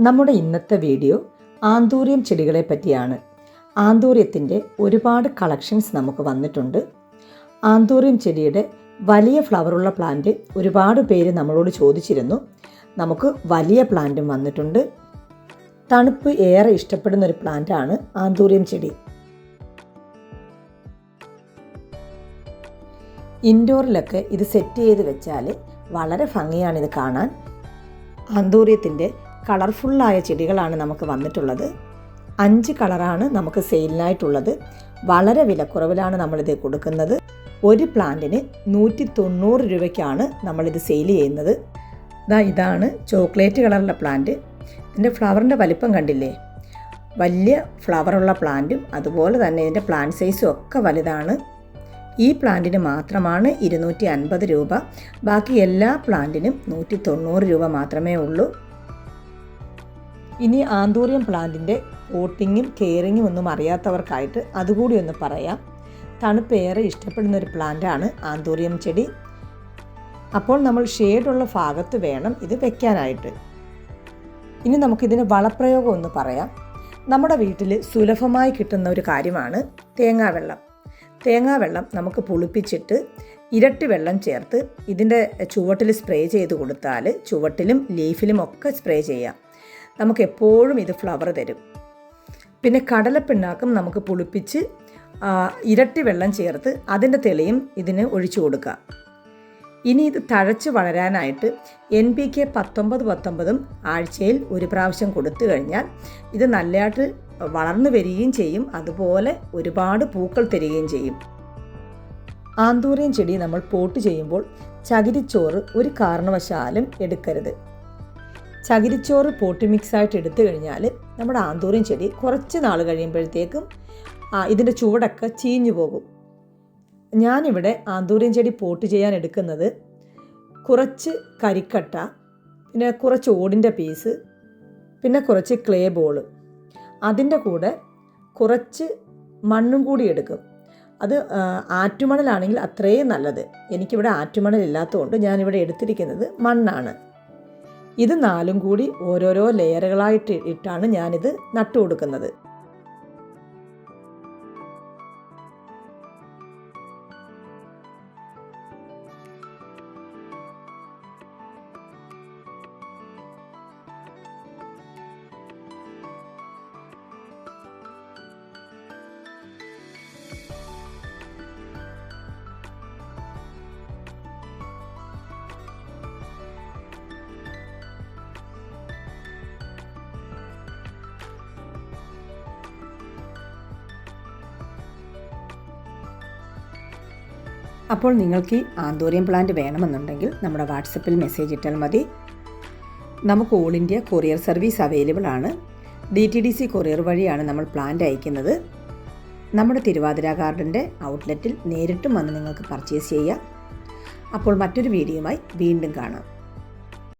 നമ്മുടെ ഇന്നത്തെ video anthurium ചെടികളെ പറ്റിയാണ്. ആന്തൂര്യത്തിന്റെ ഒരുപാട് കളക്ഷൻസ് നമുക്ക് വന്നിട്ടുണ്ട്. ആന്തൂറിയം ചെടിയുടെ വലിയ ഫ്ലവറുള്ള പ്ലാന്റ് ഒരുപാട് പേര് നമ്മളോട് ചോദിച്ചിരുന്നു. നമുക്ക് വലിയ പ്ലാന്റും വന്നിട്ടുണ്ട്. തണുപ്പ് ഏറെ ഇഷ്ടപ്പെടുന്ന ഒരു പ്ലാന്റാണ് ആന്തൂറിയം ചെടി. ഇൻഡോറിലൊക്കെ ഇത് സെറ്റ് ചെയ്ത് വെച്ചാൽ വളരെ ഭംഗിയാണിത് കാണാൻ. ആന്തൂര്യത്തിന്റെ കളർഫുള്ളായ ചെടികളാണ് നമുക്ക് വന്നിട്ടുള്ളത്. അഞ്ച് കളറാണ് നമുക്ക് സെയിലിനായിട്ടുള്ളത്. വളരെ വിലക്കുറവിലാണ് നമ്മളിത് കൊടുക്കുന്നത്. ഒരു പ്ലാന്റിന് നൂറ്റി തൊണ്ണൂറ് രൂപയ്ക്കാണ് നമ്മളിത് സെയിൽ ചെയ്യുന്നത്. ഇതാ ഇതാണ് ചോക്ലേറ്റ് കളറുള്ള പ്ലാന്റ്. ഇതിന്റെ ഫ്ലവറിന്റെ വലിപ്പം കണ്ടില്ലേ? വലിയ ഫ്ലവറുള്ള പ്ലാന്റും അതുപോലെ തന്നെ ഇതിന്റെ പ്ലാന്റ് സൈസും ഒക്കെ വലുതാണ്. ഈ പ്ലാന്റിന് മാത്രമാണ് ഇരുന്നൂറ്റി അൻപത് രൂപ. ബാക്കി എല്ലാ പ്ലാന്റിനും നൂറ്റി തൊണ്ണൂറ് രൂപ മാത്രമേ ഉള്ളൂ. ഇനി ആന്തൂറിയം പ്ലാന്റിന്റെ പോട്ടിങ്ങും കെയറിങ്ങും ഒന്നും അറിയാത്തവർക്കായിട്ട് അതുകൂടി ഒന്ന് പറയാം. തണുപ്പ് ഏറെ ഇഷ്ടപ്പെടുന്ന ഒരു പ്ലാന്റാണ് ആന്തൂറിയം ചെടി. അപ്പോൾ നമ്മൾ ഷെയ്ഡുള്ള ഭാഗത്ത് വേണം ഇത് വെക്കാനായിട്ട്. ഇനി നമുക്കിതിന് വളപ്രയോഗം ഒന്ന് പറയാം. നമ്മുടെ വീട്ടിൽ സുലഭമായി കിട്ടുന്ന ഒരു കാര്യമാണ് തേങ്ങാവെള്ളം തേങ്ങാവെള്ളം നമുക്ക് പുളിപ്പിച്ചിട്ട് ഇരട്ടി വെള്ളം ചേർത്ത് ഇതിന്റെ ചുവട്ടിൽ സ്പ്രേ ചെയ്ത് കൊടുത്താൽ ചുവട്ടിലും ലീഫിലും ഒക്കെ സ്പ്രേ ചെയ്യാം. നമുക്ക് എപ്പോഴും ഇത് ഫ്ലവർ തരും. പിന്നെ കടലപ്പിണ്ണാക്കും നമുക്ക് പുളിപ്പിച്ച് ഇരട്ടി വെള്ളം ചേർത്ത് അതിന്റെ തെളിയും ഇതിന് ഒഴിച്ചു കൊടുക്കാം ഇനി ഇത് തഴച്ച് വളരാനായിട്ട് എൻ പി കെ പത്തൊമ്പത് പത്തൊമ്പതും ആഴ്ചയിൽ ഒരു പ്രാവശ്യം കൊടുത്തു കഴിഞ്ഞാൽ ഇത് നല്ലതായിട്ട് വളർന്നു വരികയും ചെയ്യും. അതുപോലെ ഒരുപാട് പൂക്കൾ തരികയും ചെയ്യും. ആന്തൂറിയൻ ചെടി നമ്മൾ പോട്ട് ചെയ്യുമ്പോൾ ചകിരിച്ചോറ് ഒരു കാരണവശാലും എടുക്കരുത്. ചകിരിച്ചോറ് പോട്ട് മിക്സായിട്ട് എടുത്തു കഴിഞ്ഞാൽ നമ്മുടെ ആന്തൂറിൻ ചെടി കുറച്ച് നാൾ കഴിയുമ്പോഴത്തേക്കും ഇതിന്റെ ചുവടൊക്കെ ചീഞ്ഞു പോകും. ഞാനിവിടെ ആന്തൂറിൻ ചെടി പോട്ട് ചെയ്യാൻ എടുക്കുന്നത് കുറച്ച് കരിക്കട്ട പിന്നെ കുറച്ച് ഓടിന്റെ പീസ് പിന്നെ കുറച്ച് ക്ലേ ബോൾ അതിന്റെ കൂടെ കുറച്ച് മണ്ണും കൂടി എടുക്കും. അത് ആറ്റുമണലാണെങ്കിൽ അത്രയും നല്ലത്. എനിക്കിവിടെ ആറ്റുമണൽ ഇല്ലാത്തതുകൊണ്ട് ഞാനിവിടെ എടുത്തിരിക്കുന്നത് മണ്ണാണ്. ഇത് നാലും കൂടി ഓരോരോ ലെയറുകളായിട്ട് ഇട്ടാണ് ഞാനിത് നട്ടു കൊടുക്കുന്നത് അപ്പോൾ നിങ്ങൾക്ക് ആന്തോറിയം പ്ലാന്റ് വേണമെന്നുണ്ടെങ്കിൽ നമ്മുടെ വാട്സപ്പിൽ മെസ്സേജ് ഇട്ടാൽ മതി. നമുക്ക് all India courier service available ആണ്. D T D C courier വഴിയാണ് നമ്മൾ പ്ലാന്റ് അയക്കുന്നത്. നമ്മുടെ തിരുവാതിര ഗാർഡന്റെ ഔട്ട്ലെറ്റിൽ നേരിട്ടും വന്ന് നിങ്ങൾക്ക് പർച്ചേസ് ചെയ്യാം. അപ്പോൾ മറ്റൊരു വീഡിയോയുമായി വീണ്ടും കാണാം.